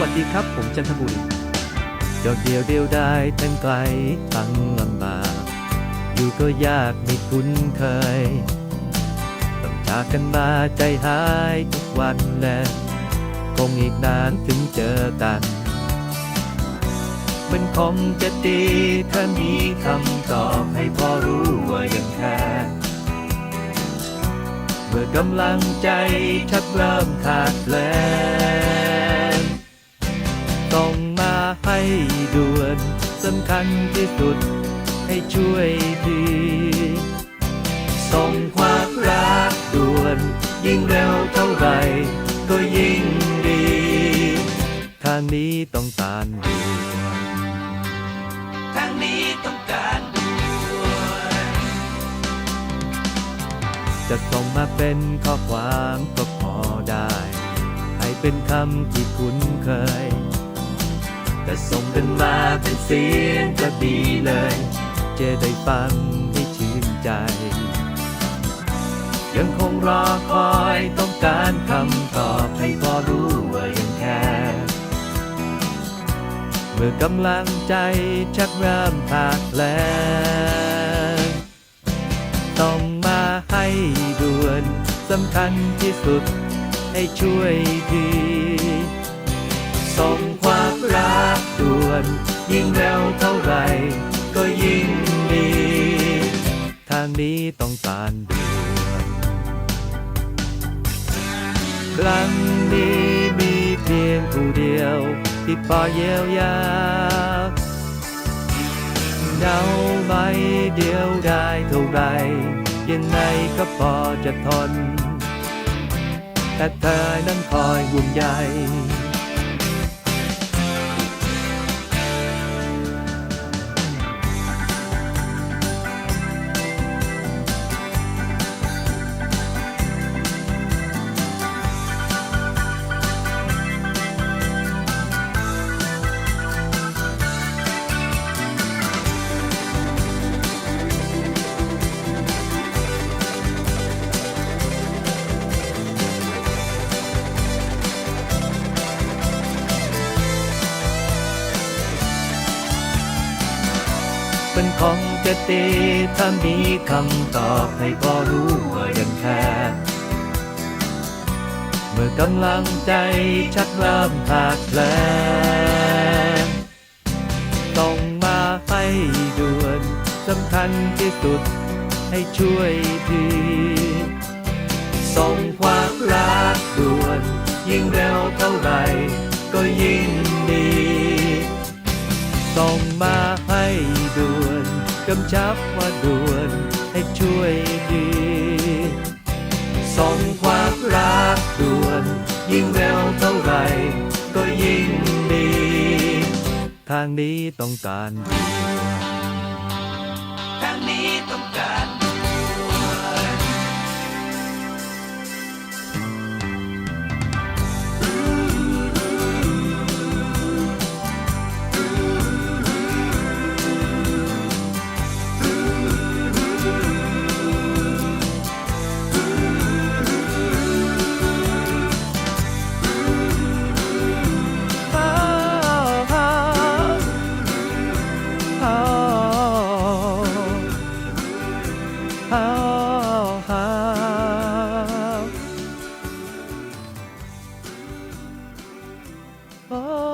วัสดีครับ ผมจันทบุรีโดดเดียวเดียวได้ทั้งไกลทั้งลำบากอยู่ก็ยากไม่คุ้นเคย ต้องจากกันมาใจหายทุกวันแลคงอีกนานถึงเจอกัน มันคงจะดีถ้ามีคำตอบให้พอรู้ว่ายังแค่เมื่อกำลังใจชักเริ่มขาดแคลน ด่วนสำคัญที่สุดให้ช่วยที ส่งความรักด่วน ยิ่งเร็วเท่าไหร่ ก็ยิ่งดี ทางนี้ต้องการด่วนทางนี้ต้องการด่วนจะส่งมาเป็นข้อความก็พอได้ ให้เป็นคำที่คุ้นเคย แต่ส่งกันมาเป็นเสียงก็ดีเลย จะได้ฟังให้ชื่นใจ ยังคงรอคอยต้องการคำตอบให้พอรู้ว่ายังแค่เมื่อกำลังใจชักเริ่มขาดแลนต้องมาให้ด่วนสำคัญที่สุดให้ช่วยทีส่งความ น ยิ่งเร็วเท่าไหร่ก็ยิ่งดี ทางนี้ต้องการด่วนครั้งนี้มีเพียงผู้เดียว ที่พอเยียวยาเดาใบเดียวได้เท่าไร ยังไงก็พอจะทน แต่เธอนั้นคอยห่วงใย เป็นของจะดีถ้ามีคำตอบให้พอรู้ว่ายังแค่เมื่อกำลังใจชักเริ่มขาดแคลต้องมาให้ด่วนสำคัญที่สุดให้ช่วยทีส่งความรักด่วน ยิ่งเร็วเท่าไหร่ก็ยิ่งดีส่งมาำชับว่าด่วนให้ช่วยดีส่งความรักด่วน ยิ่งเร็วเท่าไหร่ก็ยิ่งดี ทางนี้ต้องการดี oh,